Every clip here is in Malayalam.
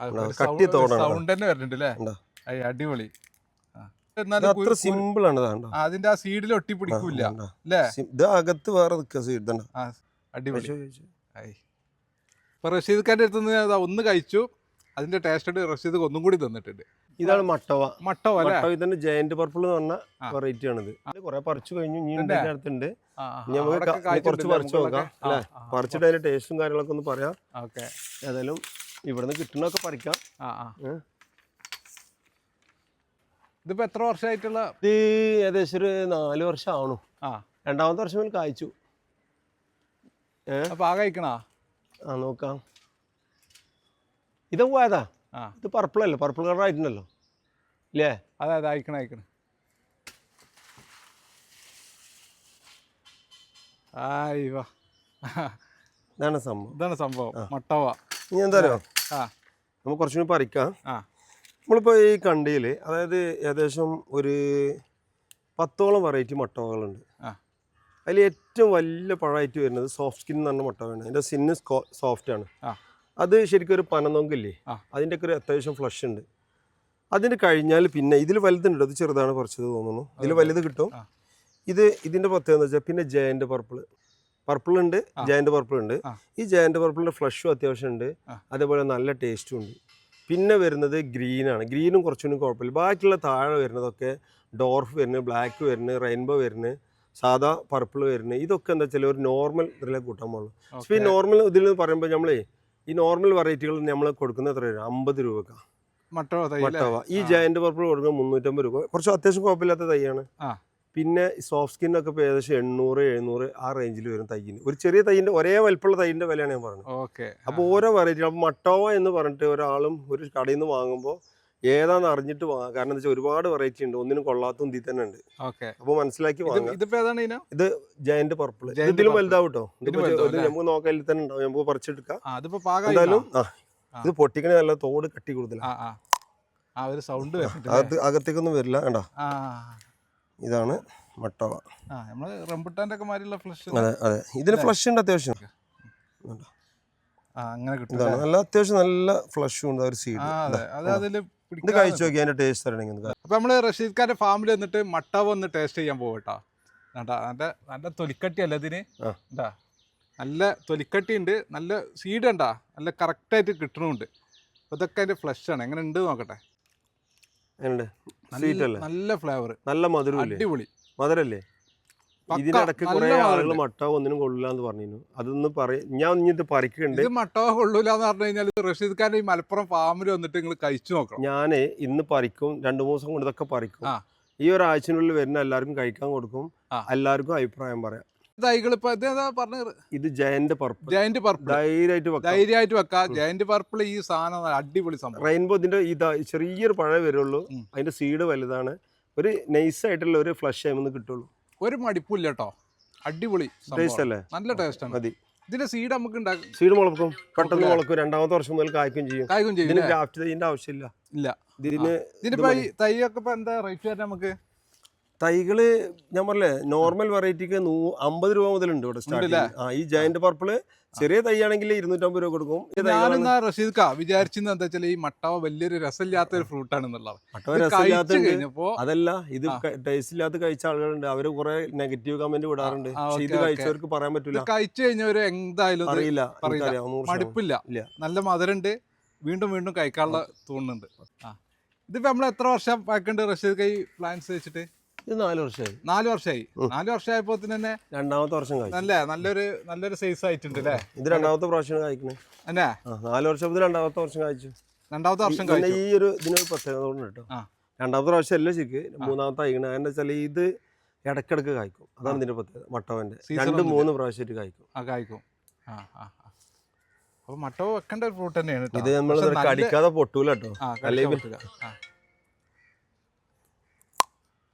കട്ടി. സൗണ്ട് തന്നെ വരുന്നുണ്ട് അല്ലേ? അടിപൊളി. അത്ര സിമ്പിൾ ആണ് അതിന്റെ ആ സീഡിൽ ഒട്ടി പിടിക്കൂല അല്ലേ? ഇത് അകത്ത് വേറെ നിൽക്കുക സീഡ് ആ അടിപൊളി. ഇപ്പൊ റഷീദ് ഖാന്റെ അടുത്ത് നിന്ന് ഒന്ന് കഴിച്ചു. അതിന്റെ ടേസ്റ്റ് റഷീദ് ഒന്നും കൂടി തന്നിട്ടുണ്ട്. ഇതാണ് മട്ടവ. മട്ടവ മട്ടവ ഇതന്നെ ജയന്റ് പർപ്പിൾ എന്ന് പറഞ്ഞ. വെറൈറ്റി ആണിത്. കുറെ പറിച്ചു കഴിഞ്ഞു ഇനി തന്നെ? അടുത്തുണ്ട് നമുക്ക് കുറച്ച് പറിച്ചു നോക്കാം അല്ലെ? പറിച്ചിട്ട് അതിന്റെ ടേസ്റ്റും കാര്യങ്ങളൊക്കെ ഒന്ന് പറയാം. ഓക്കെ. ഏതായാലും ഇവിടുന്ന് കിട്ടുന്നൊക്കെ പറിക്കാം. ആ ആ? ഇതിപ്പോ എത്ര വർഷമായിട്ടുള്ള ഇത് ഏകദേശം ഒരു നാല് വർഷം ആവണു ആ. രണ്ടാമത്തെ വർഷം മുതൽ കായ്ച്ചു. അപ്പൊ ആ കഴിക്കണാ? ആ നോക്കാം. ഇത് പോയതാ? ആ. ഇത് പർപ്പിൾ അല്ലേ? പർപ്പിൾ കളർ ആയിട്ടുണ്ടല്ലോ. ഇല്ലേ? അതെ അതെ അയക്കണേ അയക്കണ. ആയി വാ ഇതാണ് സംഭവം. ഇതാണ് സംഭവം. മട്ടവ. ഇനി എന്താ അറിയോ? ആ നമുക്ക് കുറച്ചും കൂടി പറിക്കാം. നമ്മളിപ്പോൾ ഈ കണ്ടിയിൽ അതായത് ഏകദേശം ഒരു പത്തോളം വെറൈറ്റി മുട്ടവകളുണ്ട് അതിൽ ഏറ്റവും വലിയ പഴമായിട്ട് വരുന്നത് സോഫ്റ്റ് സ്കിൻ എന്ന് പറഞ്ഞ മുട്ടവയാണ്. അതിന്റെ സ്കിന്ന് സോഫ്റ്റ് ആണ്. അത് ശരിക്കും ഒരു പനനൊങ്കില്ലേ? അതിന്റെ അതിന്റെയൊക്കെ ഒരു അത്യാവശ്യം ഫ്ലഷ് ഉണ്ട്. അതിന് കഴിഞ്ഞാൽ പിന്നെ ഇതിൽ വലുതുണ്ട് അത് ചെറുതാണ് പറിച്ചത് തോന്നുന്നു. ഇതിൽ വലുത് കിട്ടും. ഇത് ഇതിന്റെ പ്രത്യേകത എന്ന് വെച്ചാൽ പിന്നെ ജയന്റ് പർപ്പിൾ പർപ്പിൾ ഉണ്ട് ജയന്റ് പർപ്പിൾ ഉണ്ട്. ഈ ജയന്റ് പർപ്പിളിന്റെ ഫ്ലഷും അത്യാവശ്യം ഉണ്ട്. അതേപോലെ നല്ല ടേസ്റ്റും ഉണ്ട്. പിന്നെ വരുന്നത് ഗ്രീനാണ് ഗ്രീനും കുറച്ചുകൂടി കുഴപ്പമില്ല. ബാക്കിയുള്ള താഴെ വരുന്നതൊക്കെ ഡോർഫ് വരുന്നത് ബ്ലാക്ക് വരുന്നത് റെയിൻബോ വരുന്നത് സാധാ പർപ്പിൾ വരുന്നത്. ഇതൊക്കെ എന്താ വെച്ചാൽ ഒരു നോർമൽ ഇതിലേക്ക് കൂട്ടാൻ പോകുള്ളൂ ഈ നോർമൽ ഇതിൽ പറയുമ്പോൾ നമ്മളേ ഈ നോർമൽ വെറൈറ്റികൾ നമ്മൾ കൊടുക്കുന്നത് എത്ര രൂപ അമ്പത് രൂപക്കാണ് മട്ടോ തൈ അല്ലേ? വട്ടവ ഈ ജയന്റ് പർപ്പിൾ കൊടുക്കുന്നത് മുന്നൂറ്റമ്പത് രൂപ. കുറച്ച് അത്യാവശ്യം കുഴപ്പമില്ലാത്ത തൈയാണ്. പിന്നെ സോഫ്റ്റ് സ്കിന്നൊക്കെ ഇപ്പോൾ ഏകദേശം എണ്ണൂറ് എഴുന്നൂറ് ആ റേഞ്ചിൽ വരും തൈയിന്. ഒരു ചെറിയ തൈയിന്റെ ഒരേ വലിപ്പമുള്ള തൈയിന്റെ വിലയാണ് ഞാൻ പറഞ്ഞത്. ഓക്കെ. അപ്പോൾ ഓരോ വെറൈറ്റി അപ്പോൾ മട്ടോവ എന്ന് പറഞ്ഞിട്ട് ഒരാളും ഒരു കടയിൽ നിന്ന് വാങ്ങുമ്പോൾ ഏതാണെന്ന് അറിഞ്ഞിട്ട് വാങ്ങാം കാരണം എന്താ വെച്ചാൽ ഒരുപാട് വെറൈറ്റി ഉണ്ട്. ഒന്നിനും കൊള്ളാത്ത ഇതിൽ തന്നെ ഉണ്ട്. ഓക്കെ. അപ്പോൾ മനസ്സിലാക്കി വാങ്ങാം. ഇത് ജയന്റ് പർപ്പിൾ ഇതിലും. വലുതാവും കേട്ടോ? നമുക്ക് നോക്കാൻ തന്നെ ഉണ്ടാവും. നമുക്ക് പറിച്ചെടുക്കാം. എന്തായാലും ആ. ഇത് പൊട്ടിക്കണ നല്ല തോട് കട്ടി കൂടുതലാണ് ആ ഒരു സൗണ്ട് അകത്തേക്കൊന്നും വരില്ല. കണ്ടോ? ആ. ഇതാണ് മട്ടവ റംബുട്ടാന്റെ ഒക്കെ മാതിരിയുള്ള ഫ്ലഷ് അതെ അതെ. ഇതിന് ഫ്ലഷ് ഉണ്ട് അത്യാവശ്യം. അങ്ങനെ ഇതാണ്. നല്ല അത്യാവശ്യം നല്ല ഫ്ലഷും ഉണ്ട് ഒരു സീഡ് അതെ. ഇത് കഴിച്ചു നോക്കി അതിന്റെ ടേസ്റ്റ് അറിയണമെങ്കിൽ അപ്പോൾ നമ്മൾ അപ്പൊ നമ്മൾ റഷീദ് ഖാന്റെ ഫാമിൽ വന്നിട്ട് മട്ടവ ഒന്ന് ടേസ്റ്റ് ചെയ്യാൻ പോകട്ടാ കേട്ടാ നല്ല നല്ല തൊലിക്കട്ടി അല്ല ഇതിന്. നല്ല തൊലിക്കട്ടി ഉണ്ട് നല്ല സീഡ് ഉണ്ടാ നല്ല കറക്റ്റായിട്ട് കിട്ടണമുണ്ട് അപ്പൊ ഇതൊക്കെ അതിന്റെ ഫ്ലഷ് ആണ്. എങ്ങനെ ഉണ്ട് നോക്കട്ടെ. നല്ല- ഫ്ലേവർ നല്ല മധുരം അടിപൊളി. മധുരല്ലേ? ഇതിനിടക്ക് കുറെ ആളുകൾ മട്ടോ ഒന്നിനും കൊള്ളില്ല എന്ന് പറഞ്ഞു അതൊന്ന് പറയും ഞാൻ ഇനി ഇത് പറിക്കുന്നുണ്ട്. ഇത് മട്ടവ കൊള്ളൂല എന്ന് പറഞ്ഞു കഴിഞ്ഞാൽ റഷീദ് ഖാന്റെ ഈ മലപ്പുറം ഫാമിൽ വന്നിട്ട് നിങ്ങൾ കഴിച്ചു നോക്കണം. ഞാൻ ഇന്ന് പറിക്കും രണ്ടു മൂന്ന് ദിവസം കൊണ്ട് ഇതൊക്കെ പറിക്കും. ഈ ഒരാഴ്ചനുള്ളിൽ വരുന്ന എല്ലാവർക്കും കഴിക്കാൻ കൊടുക്കും. എല്ലാവർക്കും അഭിപ്രായം പറയാം. തൈകൾ ഇപ്പൊ ഇതേതാ പറഞ്ഞ ഇത് ജയന്റ് പർപ്പിൾ. Giant purple. ധൈര്യമായിട്ട് വെക്കാം. ധൈര്യമായിട്ട് വെക്കാം. ജയന്റ് പർപ്പിൾ ഈ സാധനം അടിപൊളി സംഭവം. റെയിൻബോ ഇതിന്റെ ഇതാ ചെറിയൊരു പഴയ വരുള്ളൂ. അതിന്റെ സീഡ് വലുതാണ്. ഒരു നൈസ് ആയിട്ടുള്ള ഒരു ഫ്ലഷ് ആയി കിട്ടുള്ളൂ. ഒരു മടിപ്പില്ല കേട്ടോ അടിപൊളി. ടേസ്റ്റ് അല്ലേ? നല്ല ടേസ്റ്റ് ആണ്. മതി. ഇതിന്റെ സീഡ് നമുക്ക് ഉണ്ടാക്കും സീഡ് മുളക്കും. പെട്ടെന്ന് മുളക്കും. രണ്ടാമത്തെ വർഷം മുതൽ കായ്ക്കും ചെയ്യും. കായ്ക്കും ചെയ്യും ഇതിന്? ഗ്രാഫ്റ്റ് ആവശ്യമില്ല. ഇല്ല. ഇതിന് ഇതിന്റെ തൈ തൈയൊക്കെ ഇപ്പൊ എന്താ റേറ്റ് വരുന്നത് നമുക്ക്? തൈകൾ ഞാൻ പറഞ്ഞില്ലേ നോർമൽ വെറൈറ്റിക്ക് നൂ അമ്പത് രൂപ മുതലുണ്ട് ഇവിടെ? സ്റ്റാർട്ടിങ് ആ ഈ ജയന്റ് പർപ്പിൾ ചെറിയ തൈയാണെങ്കിൽ ഇരുന്നൂറ്റമ്പത് രൂപ കൊടുക്കും. ഞാനെന്നാ റഷീദ് കാ വിചാരിച്ചെന്ന് എന്താ വെച്ചാൽ ഈ മട്ടവ വലിയൊരു രസമില്ലാത്ത ഒരു ഫ്രൂട്ട് ആണെന്നുള്ളത് മട്ടവ രസമില്ലാത്ത അതല്ല ഇത് ടേസ്റ്റ് ഇല്ലാത്ത കഴിച്ച ആളുകളുണ്ട്. അവർ കുറെ നെഗറ്റീവ് കമന്റ് വിടാറുണ്ട് ഇത് കഴിച്ചവർക്ക് പറയാൻ പറ്റില്ല കഴിച്ചു കഴിഞ്ഞവര് എന്തായാലും അറിയില്ല. മടുപ്പില്ല. നല്ല മധുരണ്ട് വീണ്ടും വീണ്ടും കഴിക്കാനുള്ള തോന്നുന്നുണ്ട്. ഇതിപ്പോ നമ്മൾ എത്ര വർഷം പാക്കുണ്ട് റഷീദ് കൈ പ്ലാൻസ് വെച്ചിട്ട്? ഇത് നാല് വർഷമായി നാല് വർഷമായി. നാല് വർഷമായപ്പോ തന്നെ രണ്ടാമത്തെ വർഷം നല്ല നല്ലൊരു നല്ലൊരു സൈസ് ആയിട്ടുണ്ട് അല്ലേ ഇത് രണ്ടാമത്തെ പ്രാവശ്യം കഴിക്കണേ. അല്ലേ നാല് വർഷം രണ്ടാമത്തെ വർഷം കഴിച്ചു. രണ്ടാമത്തെ വർഷം കഴിഞ്ഞ ഈ ഒരു ഇതിനൊരു പ്രത്യേകത കൊണ്ട് കേട്ടോ. രണ്ടാമത്തെ പ്രാവശ്യം അല്ല ശരിക്ക്? മൂന്നാമത്തെ കഴിക്കണേ. എന്താ വെച്ചാൽ ഇത് ഇടക്കിടക്ക് കായ്ക്കും അതാണ് ഇതിന്റെ പ്രത്യേകത. മട്ടവന്റെ. രണ്ട്. മൂന്ന് പ്രാവശ്യമായിട്ട് കായ്ക്കും ആ കായ്ക്കും ആ ആ. അപ്പൊ മട്ടവ് വെക്കേണ്ട ഒരു ഫ്രൂട്ട് തന്നെയാണ്. ഇത് നമ്മൾ കടിക്കാതെ പൊട്ടൂല കേട്ടോ ആ, അല്ലേ കടിക്കാൻ പറ്റില്ല. ആ. അത് ഉണ്ടോ? ഒരു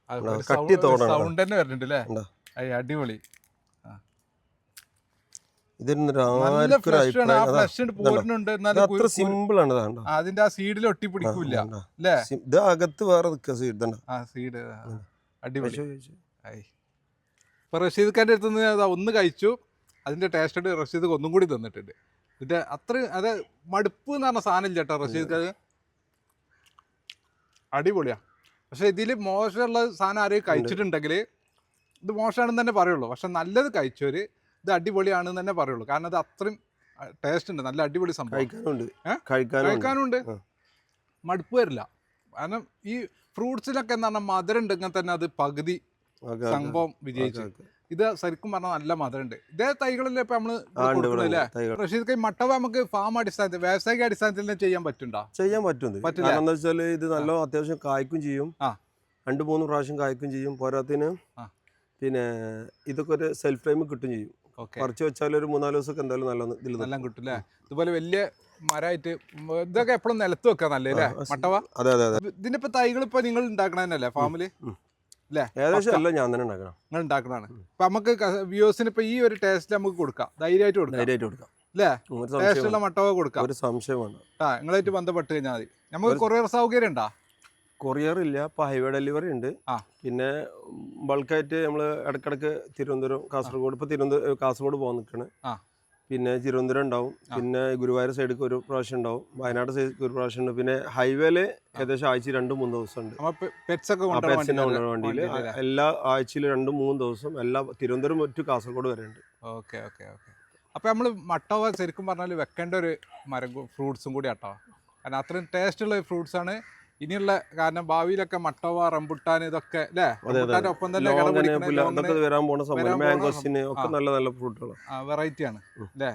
കട്ടി തോടാണ് തന്നെ വരുന്നുണ്ട് അല്ലേ അടിപൊളി. അത്ര സിമ്പിൾ ആണ് അതിന്റെ ആ സീഡിൽ ഒട്ടി പിടിക്കൂല ഇത് അകത്ത് വേറെ സീഡ് സീഡ് അടിപൊളി. ആയി ഇപ്പൊ റഷീദ് ഖാന്റെ അടുത്ത് നിന്ന് ഒന്ന് കഴിച്ചു. അതിന്റെ ടേസ്റ്റ് റഷീദ് ഒന്നും കൂടി തന്നിട്ടുണ്ട്. ഇതിന്റെ അത്ര അത് മടുപ്പ് എന്ന് പറഞ്ഞ സാധനം ഇല്ല കേട്ടോ റഷീദ് ഖാൻ അടിപൊളിയാ. പക്ഷെ ഇതിൽ മോശമുള്ള സാധനം ആരെയും കഴിച്ചിട്ടുണ്ടെങ്കിൽ ഇത് മോശമാണെന്ന് തന്നെ പറയുള്ളൂ. പക്ഷെ നല്ലത് കഴിച്ചവര് ഇത് അടിപൊളിയാണെന്ന് തന്നെ പറയുള്ളൂ. കാരണം അത് അത്രയും ടേസ്റ്റ് ഉണ്ട്. നല്ല അടിപൊളി സംഭവം. കഴിക്കാനുണ്ട്. മടുപ്പ് വരില്ല. കാരണം ഈ ഫ്രൂട്ട്സിലൊക്കെ എന്ന് പറഞ്ഞാൽ മധുരം ഉണ്ടെങ്കിൽ തന്നെ അത് പകുതി. സംഭവം വിജയിച്ചു. ഇത് ശരിക്കും പറഞ്ഞാൽ നല്ല മധുരമുണ്ട് ഇതേ തൈകളല്ലേ ഇപ്പൊ നമ്മൾ. റഷീദ് കൈ മട്ടവ നമുക്ക് ഫാം അടിസ്ഥാനത്തിൽ വ്യാവസായിക അടിസ്ഥാനത്തിൽ തന്നെ ചെയ്യാൻ പറ്റുണ്ടോ? ചെയ്യാൻ പറ്റും. പറ്റില്ല? വെച്ചാൽ ഇത് നല്ല അത്യാവശ്യം കായ്ക്കും ചെയ്യും. രണ്ട് മൂന്ന് പ്രാവശ്യം കായ്ക്കും ചെയ്യും. പോരാത്തിന് പിന്നെ ഇതൊക്കെ ഒരു സെൽഫ് ടൈം കിട്ടും ചെയ്യും. കുറച്ച് പറിച്ചു വെച്ചാൽ ഒരു മൂന്നാൽ ദിവസമൊക്കെ എന്തായാലും നല്ല ഇതിൽ. എല്ലാം കിട്ടും അല്ലേ? ഇതുപോലെ വലിയ മരമായിട്ട് ഇതൊക്കെ എപ്പോഴും നിലത്ത് വെക്കാൻ നല്ലേ മട്ടവ? അതെ അതെ അതെ. ഇതിന്റെ ഇപ്പൊ തൈകൾ ഇപ്പൊ നിങ്ങൾ ഉണ്ടാക്കണതല്ലേ ഫാമിൽ. അല്ലേ ഏകദേശം എല്ലാം ഞാൻ തന്നെ ഉണ്ടാക്കണം. നിങ്ങൾ ഉണ്ടാക്കണതാണ് അപ്പൊ നമുക്ക് വ്യൂസിന് ഇപ്പൊ ഈ ഒരു ടേസ്റ്റ് നമുക്ക് കൊടുക്കാം. ധൈര്യമായിട്ട് കൊടുക്കാം. ധൈര്യമായിട്ട് കൊടുക്കാം. അല്ലേ ഒരു ടേസ്റ്റ് സംശയം ഉള്ള മട്ടവ കൊടുക്കാം. ഒരു സംശയം വേണ്ട. ആ നിങ്ങളായിട്ട് ബന്ധപ്പെട്ട് കഴിഞ്ഞാൽ മതി. നമുക്ക് കൊറിയർ സൗകര്യം ഉണ്ടോ? കൊറിയർ ഇല്ല. ഇപ്പോൾ ഹൈവേ ഡെലിവറി ഉണ്ട്. പിന്നെ ബൾക്കായിട്ട് നമ്മൾ ഇടക്കിടക്ക് തിരുവനന്തപുരം കാസർഗോഡ്. ഇപ്പോൾ തിരുവനന്തപുരം കാസർഗോഡ് പോകാൻ നിൽക്കണ്. പിന്നെ തിരുവനന്തപുരം ഉണ്ടാവും. പിന്നെ ഗുരുവായൂർ സൈഡിലേക്ക് ഒരു പ്രാവശ്യം ഉണ്ടാവും. വയനാട് സൈഡിലേക്ക് ഒരു പ്രാവശ്യം ഉണ്ട്. പിന്നെ ഹൈവേയിൽ ഏകദേശം ആഴ്ച രണ്ടും മൂന്ന് ദിവസം ഉണ്ട് പെറ്റ്സ്? വണ്ടിയിൽ എല്ലാ ആഴ്ചയിലും രണ്ടും മൂന്ന് ദിവസം എല്ലാ തിരുവനന്തപുരം ടു കാസർഗോഡ് വരെ ഉണ്ട് ഓക്കെ ഓക്കെ ഓക്കെ. അപ്പോൾ നമ്മൾ മട്ടവ ശരിക്കും പറഞ്ഞാൽ വെക്കേണ്ട ഒരു മരം ഫ്രൂട്ട്സും കൂടി ആട്ടോ കാരണം അത്രയും ടേസ്റ്റ് ഉള്ള ഫ്രൂട്ട്സ് ആണ് ഇനിയുള്ള കാരണം ഭാവിയിലൊക്കെ മട്ടവ റംബുട്ടാൻ ഇതൊക്കെ അല്ലേ. ഒപ്പം തന്നെ വരാൻ പോണ മാംഗോസിന് ഒക്കെ നല്ല നല്ല വെറൈറ്റി ആണ്. അല്ലേ